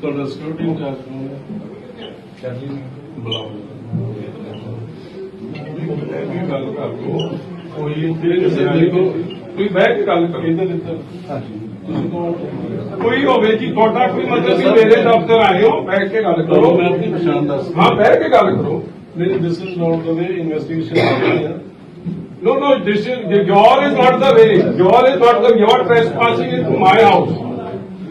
ਤੁਹਾਡਾ security incharge ਕੌਣ ਹੈ ਕੈਟਲੀ ਬੁਲਾਓ ਵੀ ਗੱਲ ਕਰ ਲਓ ਕੋਈ ਕਿਸੇ ਦੇਖੋ ਕੋਈ ਬਹਿ ਕੇ ਗੱਲ ਕਰੋ ਕਿਹਦੇ ਦਿੱਤਾ ਤੁਸੀਂ ਕੌਣ ਕੋਈ ਹੋਵੇ ਜੀ ਤੁਹਾਡਾ ਕੋਈ ਮਤਲਬ ਵੀ ਮੇਰੇ ਦਫ਼ਤਰ ਆਏ ਹੋ ਬੈਠ ਕੇ ਗੱਲ ਕਰੋ ਕਰੋ ਮੈਂ ਆਪਣੀ ਪਛਾਣ ਦੱਸ ਹਾਂ ਬਹਿ ਕੇ ਗੱਲ ਕਰੋ ਨਹੀਂ ਦਿਸ is not the way investigation ਆ ਰਹੀ ਹੈ No, no, this is, your is not the way. Your is not the, you are trespassing into my house.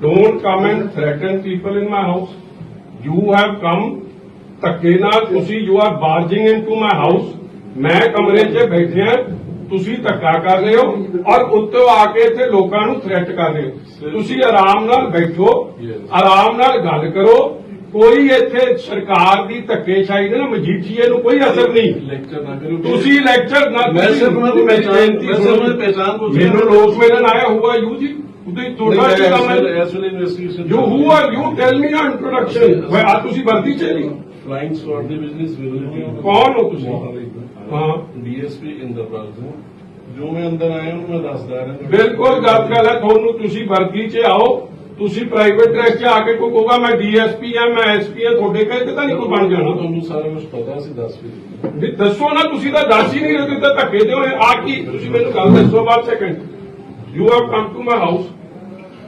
Don't come and threaten people in my house you have come ਧੱਕੇ ਨਾਲ ਤੁਸੀਂ you are barging into my house ਮੈਂ ਕਮਰੇ 'ਚ ਬੈਠਿਆ ਤੁਸੀਂ ਧੱਕਾ ਕਰ ਰਹੇ ਹੋ ਔਰ ਉੱਤੋਂ ਆ ਕੇ ਇੱਥੇ ਲੋਕਾਂ ਨੂੰ ਥ੍ਰੈਟ ਕਰ ਰਹੇ ਹੋ। ਤੁਸੀਂ ਆਰਾਮ ਨਾਲ ਬੈਠੋ ਆਰਾਮ ਨਾਲ ਗੱਲ ਕਰੋ। ਕੋਈ ਇੱਥੇ ਸਰਕਾਰ ਦੀ ਧੱਕੇਸ਼ਾਹੀ ਦੇ ਨਾ ਮਜੀਠੀਏ ਨੂੰ ਕੋਈ ਅਸਰ ਨਹੀਂ। ਲੈਕਚਰ ਨਾ ਕਰੋ। ਤੁਸੀਂ ਲੈਕਚਰ ਨਾ ਮੈਂ ਸਿਰਫ ਮੈਂ ਸਿਰਫ ਪੁੱਛ ਰਿਹਾ। ਮੈਨੂੰ ਲੋਕ ਮਿਲਣ ਆਇਆ ਹੁਆ ਯੂ ਜੀ। ਤੁਸੀਂ ਤੁਹਾਡਾ ਕੀ ਕੰਮ ਹੈ? ਇਸ ਵੇਲੇ investigation you who. Are you tell me a introduction way ਆ ਤੁਸੀਂ ਵਰਦੀ ਚ ਨਹੀਂ? ਫਲਾਈਂਗ ਸquad ਦੇ ਬਿਜ਼ਨਸ ਵਿਲ ਕੌਣ ਹੋ ਤੁਸੀਂ? ਹਾਂ। ਡੀਐਸਪੀ ਇੰਦਰਪਾਲ ਸਿੰਘ। ਜੋ ਮੈਂ ਅੰਦਰ ਆਇਆ ਉਹਨੂੰ ਮੈਂ ਦੱਸਦਾ ਰਿਹਾ। ਬਿਲਕੁਲ ਗੱਲ ਗੱਲ ਹੈ ਤੁਹਾਨੂੰ ਤੁਸੀਂ ਵਰਦੀ ਚ ਆਓ। ਤੁਸੀਂ ਪ੍ਰਾਈਵੇਟ ਡਰੈਸ ਚ ਆ ਕੇ ਕੋਈ ਕਹੂਗਾ ਮੈਂ ਡੀਐਸਪੀ ਆ ਮੈਂ ਐਸਪੀ ਆ ਤੁਹਾਡੇ ਕਹੇ ਤਾਂ ਨਹੀਂ ਕੋਈ ਬਣ ਜਾਣਾ? ਤੁਹਾਨੂੰ ਸਾਰਾ ਕੁਝ ਪਤਾ ਸੀ ਦੱਸ ਵੀ ਵੀ ਦੱਸੋ ਨਾ ਤੁਸੀਂ ਤਾਂ ਦੱਸ ਹੀ ਨਹੀਂ ਰਹੇ ਤਾਂ ਧੱਕੇ ਦੇ ਹੋਏ ਆ ਕੀ? ਤੁਸੀਂ ਮੈਨੂੰ ਗੱਲ ਦੱਸੋ ਬਾਅਦ second you have come to my house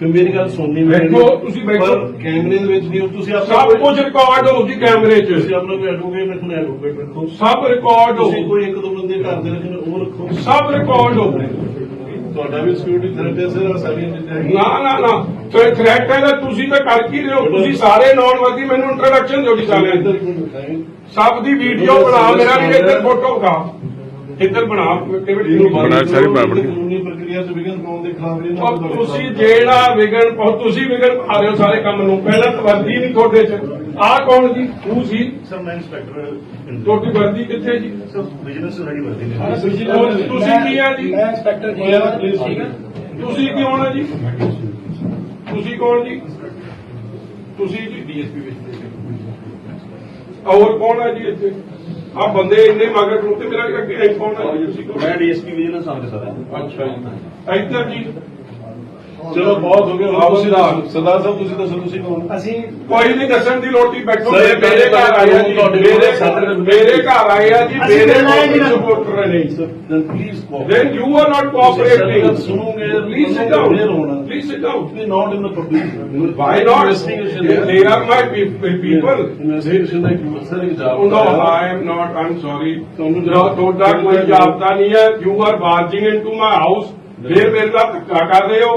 ਕਿ ਮੇਰੀ ਗੱਲ ਸੁਣਨੀ ਬੈਠੋ, ਤੁਸੀਂ ਬੈਠੋ। ਪਰ ਕੈਮਰੇ ਦੇ ਵਿੱਚ ਨਹੀਂ ਹੋ, ਤੁਸੀਂ ਆਪਣਾ ਸਭ ਕੁਝ ਰਿਕਾਰਡ ਹੋ ਜੀ ਕੈਮਰੇ 'ਚ। ਤੁਸੀਂ ਆਪਣਾ ਕੋਈ ਐਡਵੋਕੇਟ ਰੱਖੋ ਐਡਵੋਕੇਟ ਰੱਖੋ। ਸਭ ਰਿਕਾਰਡ ਹੋ। ਤੁਸੀਂ ਕੋਈ ਇੱਕ ਦੋ ਬੰਦੇ ਘਰ ਦੇ ਰੱਖਣੇ ਉਹ ਰੱਖੋ। ਸਭ ਰਿਕਾਰਡ ਹੋ। ਤੁਹਾਡਾ ਵੀ ਸਿਕਿਉਰਿਟੀ ਥ੍ਰੈਟ ਹੈ ਸਰ ਸਾਰੀਆਂ ਚੀਜ਼ਾਂ ਹੈਗੀਆਂ। ਨਾ ਨਾ ਨਾ। ਤੇ ਥ੍ਰੈਟ ਹੈ ਤਾਂ ਤੁਸੀਂ ਤਾਂ ਕਰ ਕੀ ਰਹੇ ਹੋ? ਤੁਸੀਂ ਸਾਰੇ ਨੌਨ ਵਰਦੀ ਮੈਨੂੰ ਇੰਟਰੋਡਕਸ਼ਨ ਦਿਓ ਜੀ ਸਾਰਿਆਂ ਦੀ ਦਿਖਾਏਂ। ਸਭ ਦੀ ਵੀਡੀਓ ਬਣਾ ਮੇਰਾ ਵੀ ਇੱਧਰ ਫੋਟੋ ਖਾ ਇੱਧਰ ਬਣਾ। ਬੰਦ ਬਣਾ ਸਾਰੀ ਬਰਾਬਰ। ਪ੍ਰਕਿਰਿਆ ਚ ਵਿਘਨ ਪਾਉਣ ਦੇ ਖਿਲਾਫ ਇਹਨਾਂ ਨੂੰ ਤੁਸੀਂ ਜਿਹੜਾ ਵਿਗਣ ਪਾਓ ਤੁਸੀਂ ਵਿਗਣ ਪਾ ਰਹੇ ਹੋ ਸਾਰੇ ਕੰਮ ਨੂੰ। ਪਹਿਲਾਂ ਤਾਂ ਵਰਦੀ ਨਹੀਂ ਤੁਹਾਡੇ 'ਚ। ਆਹ ਕੌਣ ਜੀ? ਤੂੰ ਸੀ? ਸਰ ਮੈਂ ਇੰਸਪੈਕਟਰ ਤੁਹਾਡੀ ਵਰਦੀ ਕਿੱਥੇ ਜੀ? ਸਰ ਬਿਜ਼ਨਸ ਸਾਡੀ ਵਰਦੀ ਤੁਸੀਂ ਤੁਸੀਂ ਕੀ ਆ ਜੀ? ਮੈਂ ਇੰਸਪੈਕਟਰ ਜੀ ਹੈ ਤੁਸੀਂ ਕੌਣ ਆ ਜੀ? ਤੁਸੀਂ ਕੌਣ ਜੀ? ਤੁਸੀਂ ਜੀ? ਡੀਐਸਪੀ ਵਿੱਚ ਹੋਰ ਕੌਣ ਆ ਜੀ ਇੱਥੇ? ਆ ਬੰਦੇ ਇੰਨੇ ਮਗਰ ਤੇ ਮੇਰਾ ਅੱਗੇ ਐ ਕੌਣ ਆ ਜੀ ਤੁਸੀਂ ਕੌਣ? ਮੈਂ ਡੀਐਸਪੀ ਵਿਜੀਲੈਂਸ ਆਫਿਸਰ ਹਾਂ ਅੱਛਾ ਜੀ ਇੱਧਰ ਜੀ ਚਲੋ ਬਹੁਤ ਹੋ ਗਿਆ ਆਹ ਤੁਸੀਂ ਸਰਦਾਰ। ਸਾਹਿਬ ਤੁਸੀਂ ਦੱਸੋ ਤੁਸੀਂ ਕੌਣ ਅਸੀਂ ਕੋਈ ਨਹੀਂ ਦੱਸਣ ਦੀ ਲੋੜ ਨਹੀਂ ਬੈਠੋ ਸਰ, ਇਹ ਮੇਰੇ ਘਰ ਆਇਆ ਜੀ ਤੁਹਾਡੇ ਮੇਰੇ ਸਾਡੇ- ਮੇਰੇ ਘਰ ਆਇਆ ਜੀ ਅਸੀਂ ਮੇਰੇ ਮਿਲਣਾ ਹੈ ਜੀ ਨਾ। ਸਪੋਰਟਰ ਨੇ cooperate. then you are not cooperating ਤੁਸੀਂ ਸੁਣੋਗੇ please sit down please sit down Please not in the public. why not Investigation they, are my pe- pe- people Investigation ਦਾ ਇੱਕ ਸਰ ਇੱਕ ਜਵਾਬ Oh, no, I am not. I'm sorry. ਤੁਹਾਨੂੰ No, ਤੁਹਾਡਾ ਕੋਈ ਜਾਬਤਾ ਨਹੀਂ ਹੈ you are barging into my house ਫਿਰ ਮੇਰੇ ਨਾਲ ਧੱਕਾ ਕਰ ਰਹੇ ਹੋ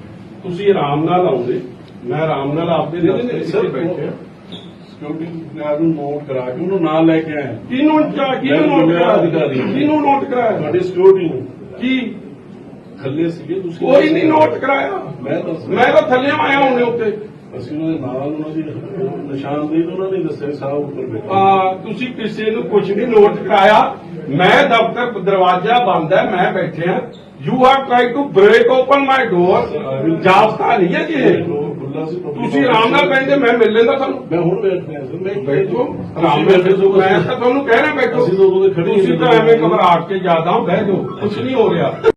ਤੁਸੀਂ ਆਰਾਮ ਨਾਲ ਆਉਂਦੇ। ਮੈਂ ਆਰਾਮ ਨਾਲ ਆਪਦੇ 'ਚ ਸਰ, ਬੈਠੇ ਸਿਕਿਉਰਿਟੀ ਗਾਰਡ ਨੂੰ ਨੋਟ ਕਰਾ ਕੇ ਉਹਨੂੰ ਨਾਲ ਲੈ ਕੇ ਆਇਆ। ਕਿਹਨੂੰ ਚਾ ਕਿਹਨੂੰ ਨੋਟ ਕਰਾਇਆ। ਕਿਹਨੂੰ ਨੋਟ ਕਰਾਇਆ? ਤੁਹਾਡੀ ਸਿਕਿਉਰਿਟੀ ਨੂੰ। ਕੀ? ਥੱਲੇ ਸੀਗੇ ਤੁਸੀਂ ਕੋਈ ਨਹੀਂ ਨੋਟ ਕਰਾਇਆ। ਮੈਂ ਦੱਸ ਮੈਂ ਤਾਂ ਥੱਲੇ ਆਇਆ ਹੁੰਨੇ ਉੱਤੇ। ਅਸੀਂ ਉਹਦੇ ਨਾਲ ਉਹਨਾਂ ਦੀ ਨਿਸ਼ਾਨਦੇਹੀ ਤੋਂ ਉਹਨਾਂ ਨੇ ਦੱਸਿਆ ਸਾਹਿਬ ਉੱਪਰ ਬੈਠਾ। ਆ ਤੁਸੀਂ ਕਿਸੇ ਨੂੰ ਕੁਝ ਨਹੀਂ ਨੋਟ ਕਰਾਇਆ। ਮੈਂ ਦਫ਼ਤਰ ਦਰਵਾਜ਼ਾ ਬੰਦ ਹੈ ਮੈਂ ਬੈਠਿਆ you are try to break open my door ਜਾਬਤਾ ਨਹੀਂ ਹੈ ਜੀ ਇਹ। ਖੁੱਲਾ ਸੀ ਤੁਸੀਂ ਆਰਾਮ ਨਾਲ ਬੈਠੇ ਮੈਂ ਮਿਲ ਲੈਂਦਾ ਤੁਹਾਨੂੰ। ਮੈਂ ਹੁਣ ਬੈਠ ਰਿਹਾ ਸੀ ਮੈਂ ਬੈਠੋ। ਆਰਾਮ ਨਾਲ ਬੈਠੋ ਮੈਂ ਤਾਂ ਤੁਹਾਨੂੰ ਕਹਿ ਰਿਹਾ ਬੈਠੋ। ਅਸੀਂ ਤਾਂ ਉਦੋਂ ਦੇ ਖੜੇ ਹੀ ਤੁਸੀਂ ਤਾਂ। ਐਵੇਂ ਘਬਰਾਹਟ ਕੇ ਜ਼ਿਆਦਾ ਬਹਿ ਜਾਓ। ਕੁਝ ਨਹੀਂ ਹੋ ਰਿਹਾ।